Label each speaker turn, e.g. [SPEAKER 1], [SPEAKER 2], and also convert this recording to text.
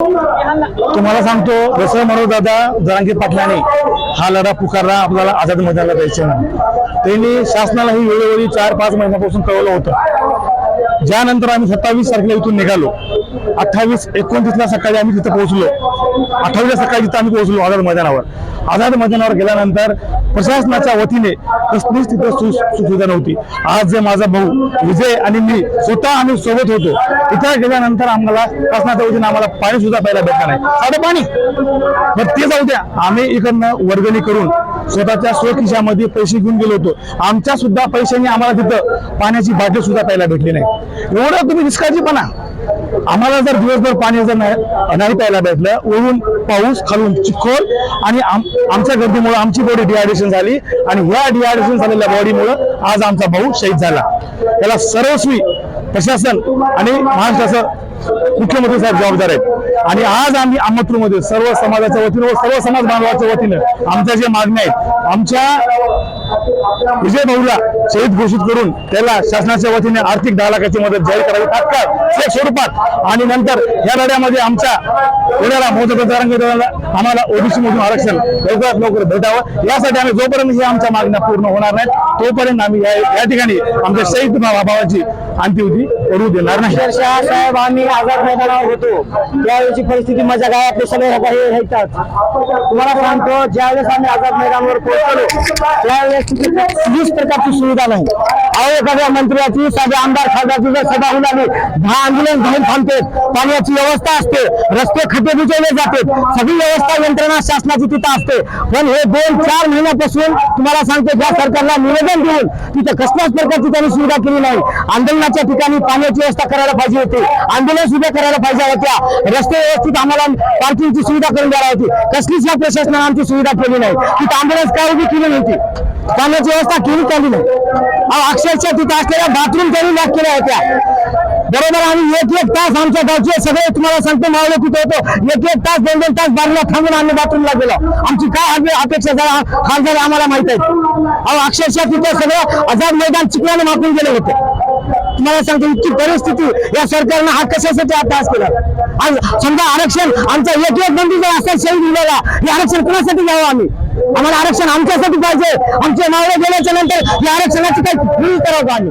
[SPEAKER 1] तुम्हाला सांगतो जसं मनोज दादा जरांगे पाटलाने हा लढा पुकारला आपल्याला आझाद मैदानाला द्यायचे म्हणून त्यांनी शासनाला ही वेळोवेळी चार पाच महिन्यापासून कळवलं होतं. ज्यानंतर आम्ही सत्तावीस तारखेला इथून निघालो. अठ्ठावीस एकोणतीसला सकाळी आम्ही तिथं पोहोचलो. अठ्ठावीसला सकाळी तिथं आम्ही पोहोचलो आझाद मैदानावर. आझाद मैदानावर गेल्यानंतर प्रशासनाच्या वतीने कसलीच तिथं सु- सुविधा नव्हती. आज जे माझा भाऊ विजय आणि मी स्वतः आम्ही सोबत होतो. इथं गेल्यानंतर आम्हाला प्रशासनाच्या वतीने आम्हाला पाणी सुद्धा प्यायला भेटणार नाही. साधं पाणी! मग ते जाऊ द्या. आम्ही इकडनं वर्गणी करून स्वतःच्या स्वखिशामध्ये पैसे घेऊन गेलो होतो. आमच्या सुद्धा पैशांनी आम्हाला तिथं पाण्याची बाटली सुद्धा प्यायला भेटली नाही. एवढं तुम्ही निष्काळजीपणा. आम्हाला जर दिवसभर पाणी जर नाही नाही प्यायला भेटलं वरून पाऊस खालून चिखोल आणि आमच्या गर्दीमुळे आमची बॉडी डिहायड्रेशन झाली आणि या डिहायड्रेशन झालेल्या बॉडीमुळे आज आमचा भाऊ शहीद झाला. त्याला सर्वस्वी प्रशासन आणि महाराष्ट्राचं मुख्यमंत्री साहेब जबाबदार आहेत? आणि आज आम्ही अहमदपूरमध्ये सर्व समाजाच्या वतीनं व सर्व समाज बांधवाच्या वतीनं आमच्या ज्या मागण्या आहेत आमच्या विजय भाऊला शहीद घोषित करून त्याला शासनाच्या वतीने आर्थिक दहा लाखाची मदत जाहीर करावी तात्काळ थेट स्वरूपात. आणि नंतर या लढ्यामध्ये आमच्या पुण्याला मोदक आम्हाला ओबीसी मधून आरक्षण लवकरात लवकर भेटावं. यासाठी आम्ही जोपर्यंत ही आमच्या मागण्या पूर्ण होणार नाहीत तोपर्यंत आम्ही या ठिकाणी आमच्या शहीद भावाची आणती होती करू देणार नाही.
[SPEAKER 2] अक्षरशः साहेब आम्ही आझाद मैदानावर होतो. त्यावेळेची परिस्थिती माझ्या गावातले सगळे हे हे तुम्हाला सांगतो ज्यावेळेस आम्ही आझाद मैदानावर पोहोचलो त्यावेळेस तिथे कुठलीच प्रकारची सुविधा नाही. अहो एखाद्या मंत्र्याची साध्या आमदार खासदारची जर सभा होऊन आली दहा आंदोलन घेऊन थांबते पाण्याची व्यवस्था असते. रस्ते खड्डे बुजवले जाते सगळी व्यवस्था यंत्रणा शासनाची तिथं असते. पण हे दोन चार महिन्यापासून तुम्हाला सांगतो ज्या सरकारला निवेदन देऊन तिथे कसल्याच प्रकारची त्यांनी सुविधा केली नाही. आंदोलनाच्या ठिकाणी पाण्याची व्यवस्था करायला पाहिजे होती. आंदोलन सुद्धा करायला पाहिजे होत्या. रस्ते व्यवस्थित आम्हाला पार्किंगची सुविधा करून द्यायला होती. कसलीच या प्रशासनाने आमची सुविधा केली नाही. तिथे आंदोलन काय उभी केली नव्हती. पाण्याची व्यवस्था केली त्यांनी नाही? अक्षरशः तिथे असलेल्या बाथरूम त्यांनी लॅक केल्या होत्या. बरोबर आम्ही एक एक तास आमच्या गावचे सगळे तुम्हाला सांगतो मावळे कुठे होतो? एक एक तास दोन दोन तास बाजूला थांबून आम्ही बाथरूमला गेलो. आमची काय अपेक्षा झाला हाल झाला आम्हाला माहीत आहे. अहो अक्षरशः तिथे सगळं आझाद मैदान चिकल्याने मापून गेले होते. तुम्हाला सांगतो इतकी परिस्थिती या सरकारनं हा कशासाठी अभ्यास केला? आज समजा आरक्षण आमचा एक एक बंदी जर असेल शहीद दिलेला हे आरक्षण कोणासाठी घ्यावं आम्ही? आम्हाला आरक्षण आमच्यासाठी पाहिजे. आमचे मावळे गेल्याच्यानंतर या आरक्षणाची काही करावं आम्ही.